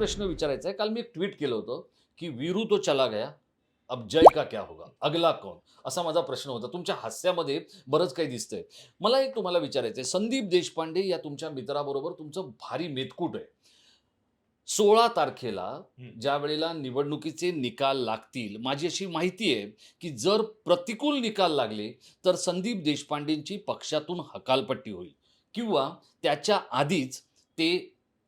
प्रश्न विचारायचा आहे. काल मी एक ट्विट केलं होतं की वीरू तो चला गया अब जय का क्या होगा अगला कौन? असा माझा प्रश्न होता. तुमच्या हास्यामध्ये बरंच काही दिसतंय. मला एक तुम्हाला विचारायचं आहे संदीप देशपांडे या तुमच्या मित्राबरोबर तुमचं भारी मेतकूट आहे. सोळा तारखेला. ज्या वेळेला निवडणुकीचे निकाल लागतील माझी अशी माहिती आहे की जर प्रतिकूल निकाल लागले तर संदीप देशपांडेंची पक्षातून हकालपट्टी होईल. किंवा त्याच्या आधीच ते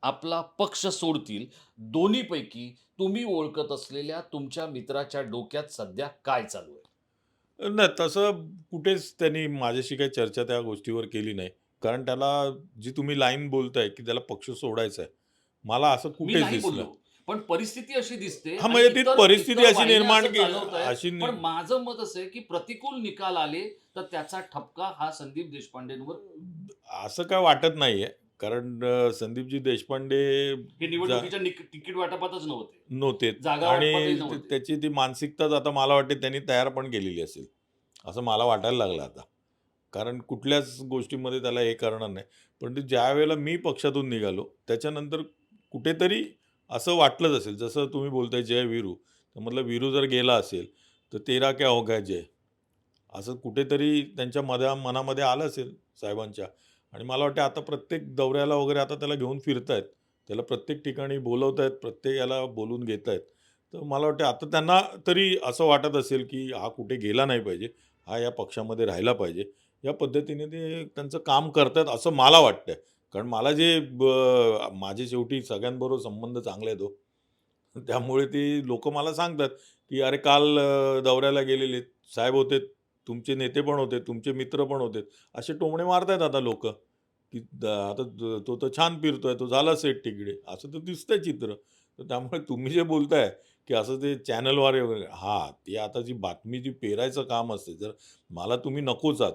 आपला पक्ष सोडतील. दोन्हीपैकी तुम्ही ओळखत असलेल्या तुमच्या मित्राच्या डोक्यात सध्या काय चालू आहे? नाही तसं कुठेच त्यांनी माझ्याशी काही चर्चा त्या गोष्टीवर केली नाही. कारण त्याला जी तुम्ही लाईन बोलताय की त्याला पक्ष सोडायचा आहे मला असं मी कुठेच नाही दिसलं. बोललो. पण परिस्थिती अशी दिसते हा आणि म्हणजे ती इतर- परिस्थिती इतर अशी वाहिन्या निर्माण असं चालवतायत. अशी नि- पण माझं मत असं आहे की प्रतिकूल निकाल आले तर त्याचा ठपका हा संदीप देशपांडेंवर असं काय वाटत नाहीये. कारण अं, संदीपजी देशपांडे हे निवडणुकीच्या निक- तिकीट वाटपातच नव्हते. नव्हते. जागा आणि वाटपातही ते- नव्हते. त्याची ती मानसिकताच आता मला वाटते त्यांनी तयार पण केलेली असेल. असं मला वाटायला लागलं आता. कारण कुठल्याच गोष्टीमध्ये त्याला हे करणार नाही. पण ते ज्या वेळेला मी पक्षातून निघालो त्याच्यानंतर कुठेतरी असं वाटलंच असेल. जसं तुम्ही बोलताय जय वीरू तर म्हटलं वीरू जर गेला असेल तर तेरा क्या हो गया जय? असं कुठेतरी त्यांच्या मध्या मनामध्ये आलं असेल साहेबांच्या. आणि मला वाटतं आता प्रत्येक दौऱ्याला वगैरे आता त्याला घेऊन फिरतायत. त्याला प्रत्येक ठिकाणी बोलवत आहेत प्रत्येक याला बोलून घेत आहेत तर मला वाटतं आता त्यांना तरी असं वाटत असेल की हा कुठे गेला नाही पाहिजे हा या पक्षामध्ये राहिला पाहिजे. या पद्धतीने ते त्यांचं काम करतात असं मला वाटतं कारण मला जे ब- माझे शेवटी सगळ्यांबरोबर संबंध चांगले आहेत हो. त्यामुळे ते लोक मला सांगतात की अरे काल दौऱ्याला गेलेले साहेब होते तुमचे नेते पण होते तुमचे मित्र पण होते. असे टोमणे मारतायत आता लोक. की द- आता तो तर छान फिरतोय तो झाला सेट तिकडे. असं तर दिसतंय चित्र. तर त्यामुळे तुम्ही जे बोलताय की असं ते चॅनलवारे वगैरे हा ते आता जी बातमी जी पेरायचं काम असते जर मला तुम्ही नकोच आहात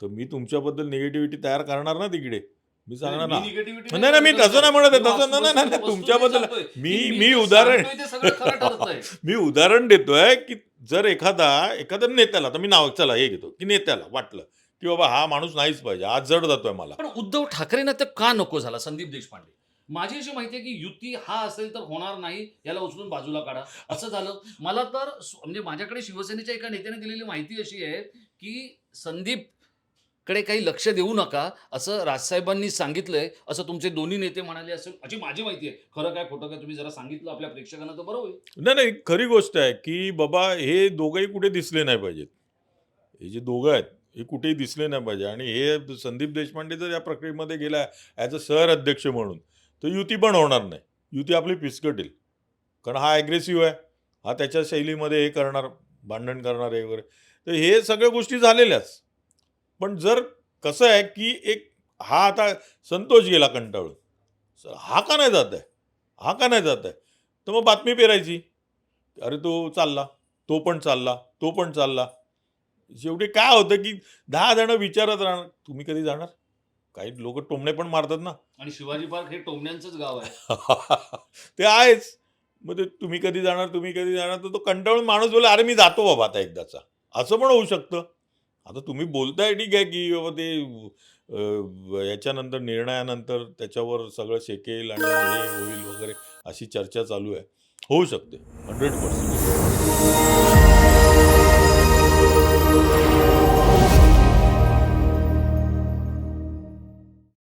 तर मी तुमच्याबद्दल निगेटिव्हिटी तयार करणार ना तिकडे? मी सांगणार ना. नाही, नाही, मी तसं नाही म्हणत आहे, तसं नाही, नाही, नाही, तुमच्याबद्दल-. मी- मी उदाहरण-. मी उदाहरण देतोय की जर एखादा एखाद्या नेत्याला आता मी नाव चला हे घेतो. की नेत्याला वाटलं की बाबा हा माणूस नाहीच पाहिजे आज जड जातोय मला. पण उद्धव ठाकरेंना ते का नको झाला? संदीप देशपांडे. माझी अशी माहिती आहे की युती हा असेल तर होणार नाही याला उचलून बाजूला काढा. असं झालं. मला तर म्हणजे माझ्याकडे शिवसेनेच्या एका नेत्याने दिलेली माहिती अशी आहे की संदीप कडे काही लक्ष देऊ नका असं राजसाहेबांनी सांगितलंय असं तुमचे दोन्ही नेते म्हणाले असं अशी माझी माहिती आहे. खरं काय खोटं काय तुम्ही जरा सांगितलं आपल्या प्रेक्षकांना तर बरं होईल. नाही नाही खरी गोष्ट आहे की बाबा हे दोघंही कुठे दिसले नाही पाहिजेत. हे जे दोघं आहेत हे कुठेही दिसले नाही पाहिजे आणि हे संदीप देशपांडे जर या प्रक्रियेमध्ये गेला ॲज अ सहर अध्यक्ष म्हणून तर युती पण होणार नाही. युती आपली पिचकटेल कारण हा ॲग्रेसिव्ह आहे. हा त्याच्या शैलीमध्ये हे करणार भांडण करणार आहे वगैरे. तर हे सगळ्या गोष्टी झालेल्याच. पण जर कसं आहे की एक हा आता संतोष गेला कंटाळून. हा का नाही जात आहे? हा का नाही जात आहे? तर मग बातमी पेरायची. अरे तो चालला तो पण चालला तो पण चालला. शेवटी काय होतं की दहा जण विचारत राहणार तुम्ही कधी जाणार? काही लोक टोमणे पण मारतात ना. आणि शिवाजी पार्क हे टोमण्यांचंच गाव आहे. ते आहेच. मग ते तुम्ही कधी जाणार तुम्ही कधी जाणार? तर तो कंटाळून माणूस बोला अरे मी जातो बाबा आता एकदाचा. असं पण होऊ शकतं. आता तुम्ही बोलताय ठीक आहे की बाबा ते याच्यानंतर निर्णयानंतर त्याच्यावर सगळं शेकेल आणि हे होईल वगैरे अशी चर्चा चालू आहे. होऊ शकते हंड्रेड पर्सेंट